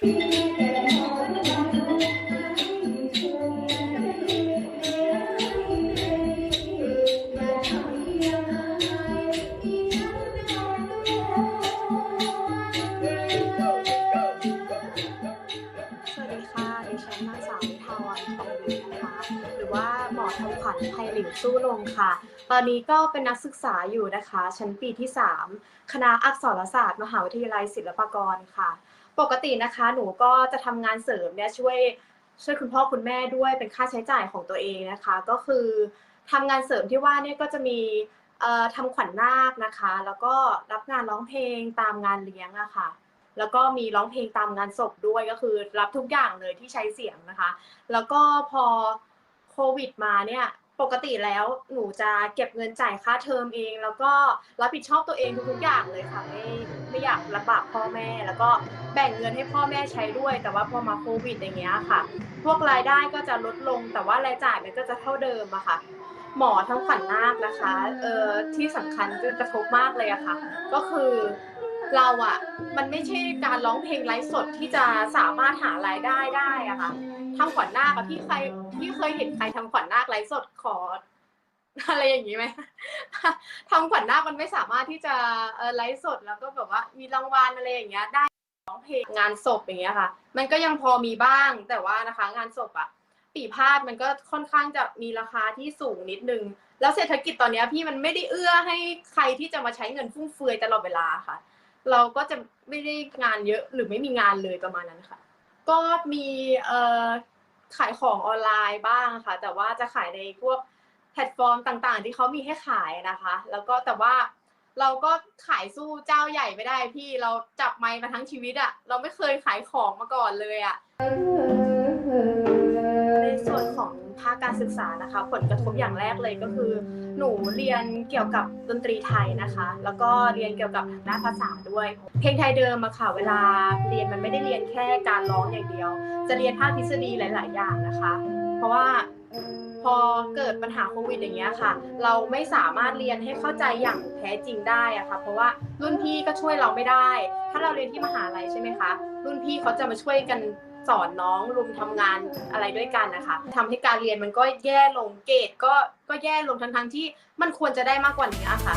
สวัสดีค่ะ ดิฉันนางสาววิภาวันทองดี ทำขวัญไทยหลิวสู้ลงค่ะ ตอนนี้ก็เป็นนักศึกษาอยู่นะคะ ชั้นปีที่ 3 คณะอักษรศาสตร์ มหาวิทยาลัยศิลปากรค่ะ ปกตินะคะหนูก็จะทำงานเสริมเนี่ยช่วยช่วยคุณพ่อคุณแม่ด้วยเป็นค่าใช้จ่ายของตัวเองนะคะ ก็คือทำงานเสริมที่ว่าเนี่ยก็จะมีทำขวัญนาคนะคะ แล้วก็รับงานร้องเพลงตามงานเลี้ยงอะค่ะแล้วก็มีร้องเพลงตามงานศพด้วยก็คือรับทุกอย่างเลยที่ใช้เสียงนะคะ แล้วก็พอ โควิดมาเนี่ยปกติแล้วหนูจะเก็บเงินจ่ายค่าเทอมเอง แล้วก็รับผิดชอบตัวเองทุกๆอย่างเลยค่ะไม่ไม่อยากลำบากพ่อแม่ แล้วก็แบ่งเงินให้พ่อแม่ใช้ด้วย แต่ว่าพอมาโควิดอย่างเงี้ยค่ะ พวกรายได้ก็จะลดลง แต่ว่ารายจ่ายมันก็จะเท่าเดิมอะค่ะ หมอทั้งขวัญนาคนะคะเอ่อที่สำคัญคือกระทบมากเลยอะค่ะ ก็คือเราอะมันไม่ใช่การร้องเพลงไลฟ์สดที่จะสามารถหารายได้ได้อะค่ะทำขวัญนาคอะพี่ใคร พี่เคยเห็นใครทำขวัญนาคไลฟ์สดขออะไรอย่างนี้ไหมทำขวัญนาคมันไม่สามารถที่จะไลฟ์สดแล้วก็แบบว่ามีรางวัลอะไรอย่างเงี้ย ได้ร้องเพลงงานศพอย่างเงี้ยค่ะ มันก็ยังพอมีบ้างแต่ว่านะคะ งานศพอะปีพาดมันก็ค่อนข้างจะมีราคาที่สูงนิดนึง แล้วเศรษฐกิจตอนเนี้ยพี่มันไม่ได้เอื้อให้ใครที่จะมาใช้เงินฟุ่มเฟือยตลอดเวลาค่ะ เราก็จะไม่ได้งานเยอะหรือไม่มีงานเลยประมาณนั้นค่ะ ก็มีเอ่อ ขายของออนไลน์บ้างค่ะ แต่ว่าจะขายในพวกแพลตฟอร์มต่างๆ ที่เขามีให้ขายนะคะ แล้วก็แต่ว่าเราก็ขายสู้เจ้าใหญ่ไม่ได้พี่เราจับไมค์มาทั้งชีวิตอะเราไม่เคยขายของมาก่อนเลยอะ การศึกษานะคะ ผลกระทบอย่างแรกเลยก็คือ หนูเรียนเกี่ยวกับดนตรีไทยนะคะ แล้วก็เรียนเกี่ยวกับทางด้านภาษาด้วย เพลงไทยเดิมอะค่ะเวลาเรียนมันไม่ได้เรียนแค่การร้องอย่างเดียว จะเรียนภาคทฤษฎีหลาย ๆ อย่างนะคะ เพราะว่าพอเกิดปัญหาโควิดอย่างเงี้ยค่ะ เราไม่สามารถเรียนให้เข้าใจอย่างแท้จริงได้อะค่ะ เพราะว่ารุ่นพี่ก็ช่วยเราไม่ได้ ถ้าเราเรียนที่มหาลัยใช่ไหมคะ รุ่นพี่เขาจะมาช่วยกัน สอนน้องรุมทำงานอะไรด้วยกันนะคะทำให้การเรียนมันก็แย่ลงเกรดก็ก็แย่ลงทั้งๆที่มันควรจะได้มากกว่านี้ค่ะ